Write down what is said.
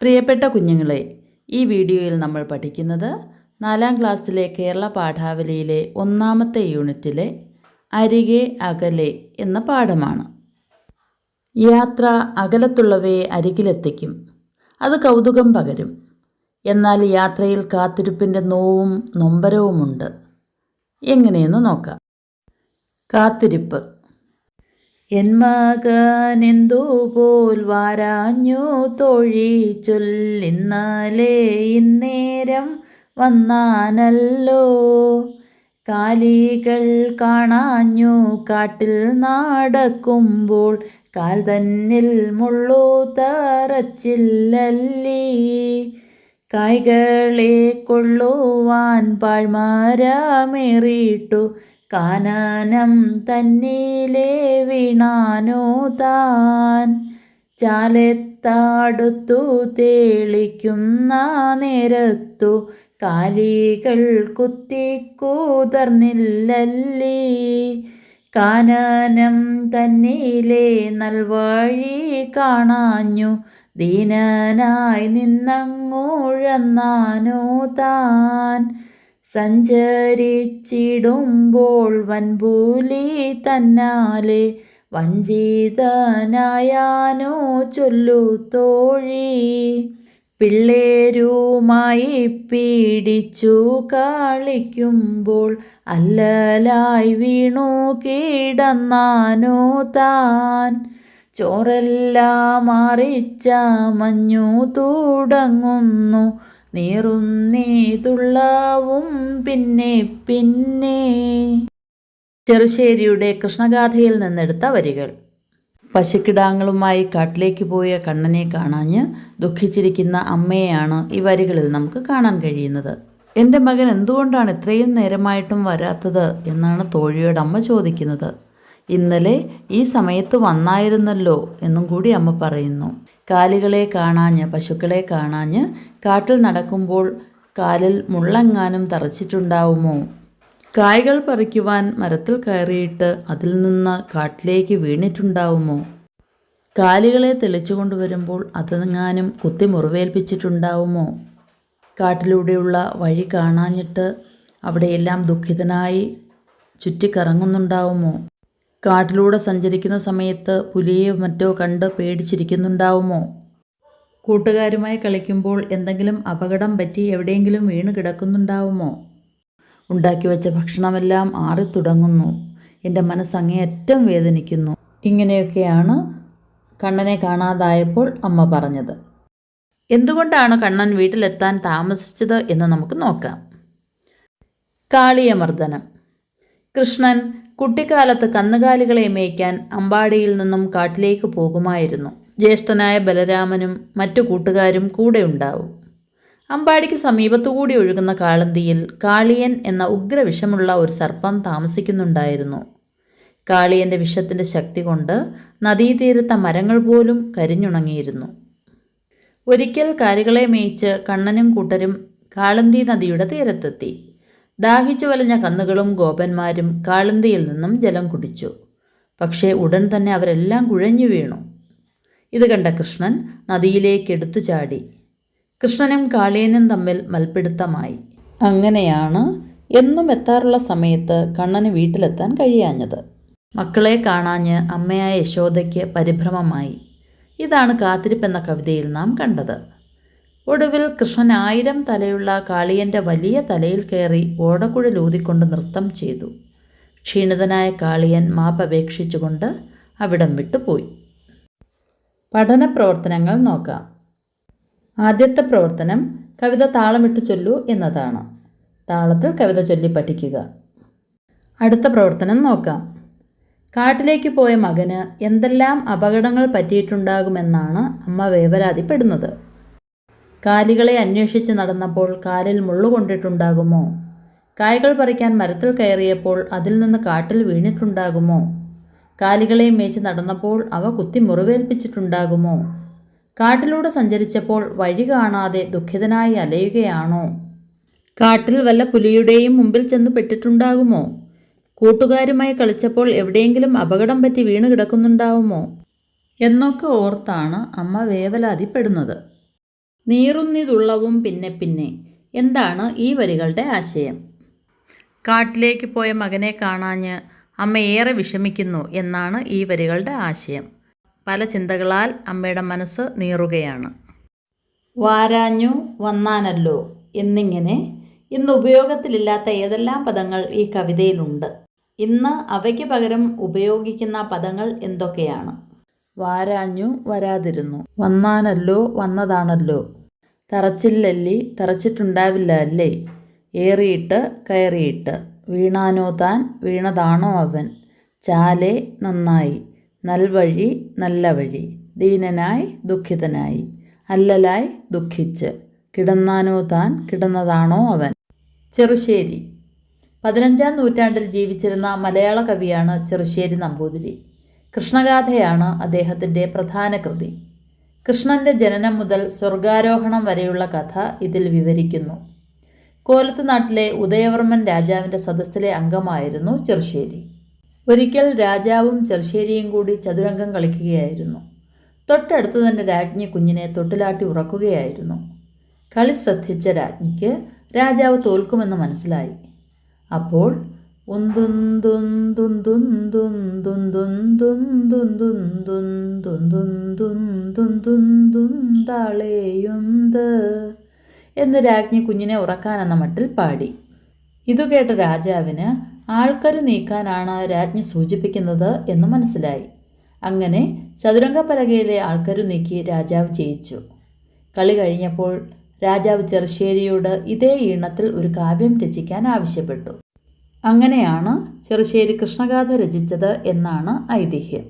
പ്രിയപ്പെട്ട കുഞ്ഞുങ്ങളെ ഈ വീഡിയോയിൽ നമ്മൾ പഠിക്കുന്നത് നാലാം ക്ലാസ്സിലെ കേരള പാഠാവലിയിലെ ഒന്നാമത്തെ യൂണിറ്റിലെ അരികെ അകലെ എന്ന പാഠമാണ്. യാത്ര അകലത്തുള്ളവയെ അരികിലെത്തിക്കും. അത് കൗതുകം പകരും. എന്നാൽ യാത്രയിൽ കാത്തിരിപ്പിന്റെ നോവും നൊമ്പരവുമുണ്ട്. എങ്ങനെയെന്ന് നോക്കാം. കാത്തിരിപ്പ്. എൻ മകൻ പോൽ വാരാഞ്ഞു തൊഴി ചൊല്ലിന്നാലേ ഇന്നേരം വന്നാനല്ലോ. കാലികൾ കാണാഞ്ഞു കാട്ടിൽ നടക്കുമ്പോൾ കാൽ തന്നിൽ മുള്ളു തറച്ചില്ലല്ലി. കായ്കളെ കൊള്ളുവാൻ പാഴ്മരമേറിയിട്ടു കാനനം തന്നിലേ വീണാനോ താൻ ചാലെത്താടുത്തു തേളിക്കുന്ന നേരത്തു കാലികൾ കുത്തിക്കൂതർന്നില്ലല്ലേ കാനനം തന്നിലെ നൽവഴി കാണാഞ്ഞു ദീനനായി നിന്നങ്ങൂഴന്നാനോ താൻ സഞ്ചരിച്ചിടുമ്പോൾ വൻപൂലി തന്നാലെ വഞ്ചിതനായാനോ ചൊല്ലു തോഴി. പിള്ളേരുമായി പീഡിച്ചു കളിക്കുമ്പോൾ അല്ലലായി വീണു കീടന്നാനോ താൻ. ചോറെല്ലാം മാറിച്ച മഞ്ഞു തുടങ്ങുന്നു നീറുന്നേതുള്ളവും പിന്നെ പിന്നെ. ചെറുശ്ശേരിയുടെ കൃഷ്ണഗാഥയിൽ നിന്നെടുത്ത വരികൾ. പശുക്കിടാങ്ങളുമായി കാട്ടിലേക്ക് പോയ കണ്ണനെ കാണാഞ്ഞ് ദുഃഖിച്ചിരിക്കുന്ന അമ്മയെയാണ് ഈ വരികളിൽ നമുക്ക് കാണാൻ കഴിയുന്നത്. എന്റെ മകൻ എന്തുകൊണ്ടാണ് ഇത്രയും നേരമായിട്ടും വരാത്തത്? എന്നാണ് തോഴിയോട് അമ്മ ചോദിക്കുന്നത്. ഇന്നലെ ഈ സമയത്ത് വന്നായിരുന്നല്ലോ എന്നും കൂടി അമ്മ പറയുന്നു. കാലികളെ കാണാഞ്ഞ് പശുക്കളെ കാണാഞ്ഞ് കാട്ടിൽ നടക്കുമ്പോൾ കാലിൽ മുള്ളെങ്ങാനും തറച്ചിട്ടുണ്ടാവുമോ? കായ്കൾ പറിക്കുവാൻ മരത്തിൽ കയറിയിട്ട് അതിൽ നിന്ന് കാട്ടിലേക്ക് വീണിട്ടുണ്ടാവുമോ? കാലികളെ തെളിച്ചു കൊണ്ടുവരുമ്പോൾ അതെങ്ങാനും കുത്തി മുറിവേൽപ്പിച്ചിട്ടുണ്ടാവുമോ? കാട്ടിലൂടെയുള്ള വഴി കാണാഞ്ഞിട്ട് അവിടെയെല്ലാം ദുഃഖിതനായി ചുറ്റിക്കറങ്ങുന്നുണ്ടാവുമോ? കാട്ടിലൂടെ സഞ്ചരിക്കുന്ന സമയത്ത് പുലിയെ മറ്റോ കണ്ട് പേടിച്ചിരിക്കുന്നുണ്ടാവുമോ? കൂട്ടുകാരുമായി കളിക്കുമ്പോൾ എന്തെങ്കിലും അപകടം പറ്റി എവിടെയെങ്കിലും വീണ് കിടക്കുന്നുണ്ടാവുമോ? ഉണ്ടാക്കി വെച്ച ഭക്ഷണമെല്ലാം ആറി തുടങ്ങുന്നു. എന്റെ മനസ്സ് അങ്ങേയറ്റം വേദനിക്കുന്നു. ഇങ്ങനെയൊക്കെയാണ് കണ്ണനെ കാണാതായപ്പോൾ അമ്മ പറഞ്ഞത്. എന്തുകൊണ്ടാണ് കണ്ണൻ വീട്ടിലെത്താൻ താമസിച്ചത് എന്ന് നമുക്ക് നോക്കാം. കാളിയമർദ്ദനം. കൃഷ്ണൻ കുട്ടിക്കാലത്ത് കന്നുകാലികളെ മേയ്ക്കാൻ അമ്പാടിയിൽ നിന്നും കാട്ടിലേക്ക് പോകുമായിരുന്നു. ജ്യേഷ്ഠനായ ബലരാമനും മറ്റു കൂട്ടുകാരും കൂടെ ഉണ്ടാവും. അമ്പാടിക്ക് സമീപത്തുകൂടി ഒഴുകുന്ന കാളന്തിയിൽ കാളിയൻ എന്ന ഉഗ്രവിഷമുള്ള ഒരു സർപ്പം താമസിക്കുന്നുണ്ടായിരുന്നു. കാളിയന്റെ വിഷത്തിന്റെ ശക്തി കൊണ്ട് നദീതീരത്ത മരങ്ങൾ പോലും കരിഞ്ഞുണങ്ങിയിരുന്നു. ഒരിക്കൽ കാലികളെ മേയിച്ച് കണ്ണനും കൂട്ടരും കാളന്തി നദിയുടെ തീരത്തെത്തി. ദാഹിച്ചു വലഞ്ഞ കന്നുകളും ഗോപന്മാരും കാളന്തിയിൽ നിന്നും ജലം കുടിച്ചു. പക്ഷേ ഉടൻ തന്നെ അവരെല്ലാം കുഴഞ്ഞു വീണു. ഇത് കണ്ട കൃഷ്ണൻ നദിയിലേക്ക് എടുത്തു ചാടി. കൃഷ്ണനും കാളിയനും തമ്മിൽ മൽപ്പിടുത്തമായി അങ്ങനെയാണ് എന്നും എത്താറുള്ള സമയത്ത് കണ്ണന് വീട്ടിലെത്താൻ കഴിയാഞ്ഞത്. മക്കളെ കാണാഞ്ഞ് അമ്മയായ യശോദയ്ക്ക് പരിഭ്രമമായി. ഇതാണ് കാത്തിരിപ്പെന്ന കവിതയിൽ നാം കണ്ടത്. ഒടുവിൽ കൃഷ്ണൻ ആയിരം തലയുള്ള കാളിയന്റെ വലിയ തലയിൽ കയറി ഓടക്കുഴൽ ഓടക്കുഴലൂതിക്കൊണ്ട് നൃത്തം ചെയ്തു. ക്ഷീണിതനായ കാളിയൻ മാപ്പപേക്ഷിച്ചുകൊണ്ട് അവിടം വിട്ടുപോയി പഠന പ്രവർത്തനങ്ങൾ നോക്കാം. ആദ്യത്തെ പ്രവർത്തനം കവിത താളമിട്ട് ചൊല്ലു എന്നതാണ്. താളത്തിൽ കവിത ചൊല്ലി പഠിക്കുക. അടുത്ത പ്രവർത്തനം നോക്കാം. കാട്ടിലേക്ക് പോയ മകന് എന്തെല്ലാം അപകടങ്ങൾ പറ്റിയിട്ടുണ്ടാകുമെന്നാണ് അമ്മ വേവലാതിപ്പെടുന്നത്. കാലികളെ അന്വേഷിച്ച് നടന്നപ്പോൾ കാലിൽ മുള്ളുകൊണ്ടിട്ടുണ്ടാകുമോ കായ്കൾ പറിക്കാൻ മരത്തിൽ കയറിയപ്പോൾ അതിൽ നിന്ന് കാട്ടിൽ വീണിട്ടുണ്ടാകുമോ? കാലികളെ മേച്ച് നടന്നപ്പോൾ അവ കുത്തി മുറിവേൽപ്പിച്ചിട്ടുണ്ടാകുമോ? കാട്ടിലൂടെ സഞ്ചരിച്ചപ്പോൾ വഴി കാണാതെ ദുഃഖിതനായി അലയുകയാണോ? കാട്ടിൽ വല്ല പുലിയുടെയും മുമ്പിൽ ചെന്ന് പെട്ടിട്ടുണ്ടാകുമോ? കൂട്ടുകാരുമായി കളിച്ചപ്പോൾ എവിടെയെങ്കിലും അപകടം പറ്റി വീണ് കിടക്കുന്നുണ്ടാവുമോ? എന്നൊക്കെ ഓർത്താണ് അമ്മ വേവലാതിപ്പെടുന്നത്. നീറുന്നിതുള്ളവും പിന്നെ പിന്നെ. എന്താണ് ഈ വരികളുടെ ആശയം? കാട്ടിലേക്ക് പോയ മകനെ കാണാഞ്ഞ് അമ്മ ഏറെ വിഷമിക്കുന്നു എന്നാണ് ഈ വരികളുടെ ആശയം. പല ചിന്തകളാൽ അമ്മയുടെ മനസ്സ് നീറുകയാണ്. വാരാഞ്ഞു വന്നാനല്ലോ എന്നിങ്ങനെ ഇന്ന് ഉപയോഗത്തിലില്ലാത്ത ഏതെല്ലാം പദങ്ങൾ ഈ കവിതയിലുണ്ട്. ഇന്ന് അവയ്ക്ക് പകരം ഉപയോഗിക്കുന്ന പദങ്ങൾ എന്തൊക്കെയാണ്? വാരാഞ്ഞു വരാതിരുന്നു. വന്നാനല്ലോ വന്നതാണല്ലോ തറച്ചില്ലല്ലി തറച്ചിട്ടുണ്ടാവില്ല അല്ലേ ഏറിയിട്ട് കയറിയിട്ട്. വീണാനോ താൻ വീണതാണോ അവൻ? ചാലേ നന്നായി. നൽവഴി നല്ല വഴി ദീനനായി ദുഃഖിതനായി. അല്ലലായി ദുഃഖിച്ച്. കിടന്നാനോ താൻ കിടന്നതാണോ അവൻ? ചെറുശ്ശേരി. പതിനഞ്ചാം നൂറ്റാണ്ടിൽ ജീവിച്ചിരുന്ന മലയാള കവിയാണ് ചെറുശ്ശേരി നമ്പൂതിരി. കൃഷ്ണഗാഥയാണ് അദ്ദേഹത്തിന്റെ പ്രധാന കൃതി. കൃഷ്ണന്റെ ജനനം മുതൽ സ്വർഗാരോഹണം വരെയുള്ള കഥ ഇതിൽ വിവരിക്കുന്നു. കോലത്ത് നാട്ടിലെ ഉദയവർമ്മൻ രാജാവിന്റെ സദസ്സിലെ അംഗമായിരുന്നു ചെറുശ്ശേരി. ഒരിക്കൽ രാജാവും ചെറുശ്ശേരിയും കൂടി ചതുരംഗം കളിക്കുകയായിരുന്നു. തൊട്ടടുത്ത് തന്നെ രാജ്ഞി കുഞ്ഞിനെ തൊട്ടിലാട്ടി ഉറക്കുകയായിരുന്നു. കളി ശ്രദ്ധിച്ച രാജ്ഞിക്ക് രാജാവ് തോൽക്കുമെന്ന് മനസ്സിലായി. അപ്പോൾ താളേയുന്ത് എന്ന് രാജ്ഞി കുഞ്ഞിനെ ഉറക്കാനെന്ന മട്ടിൽ പാടി. ഇതു കേട്ട രാജാവിന് ആൾക്കരു നീക്കാനാണ് രാജ്ഞി സൂചിപ്പിക്കുന്നത് എന്ന് മനസ്സിലായി. അങ്ങനെ ചതുരംഗപ്പലകയിലെ ആൾക്കരു നീക്കി രാജാവ് ജയിച്ചു. കളി കഴിഞ്ഞപ്പോൾ രാജാവ് ചെറുശ്ശേരിയോട് ഇതേ ഈണത്തിൽ ഒരു കാവ്യം രചിക്കാൻ ആവശ്യപ്പെട്ടു. അങ്ങനെയാണ് ചെറുശ്ശേരി കൃഷ്ണഗാഥ രചിച്ചത് എന്നാണ് ഐതിഹ്യം.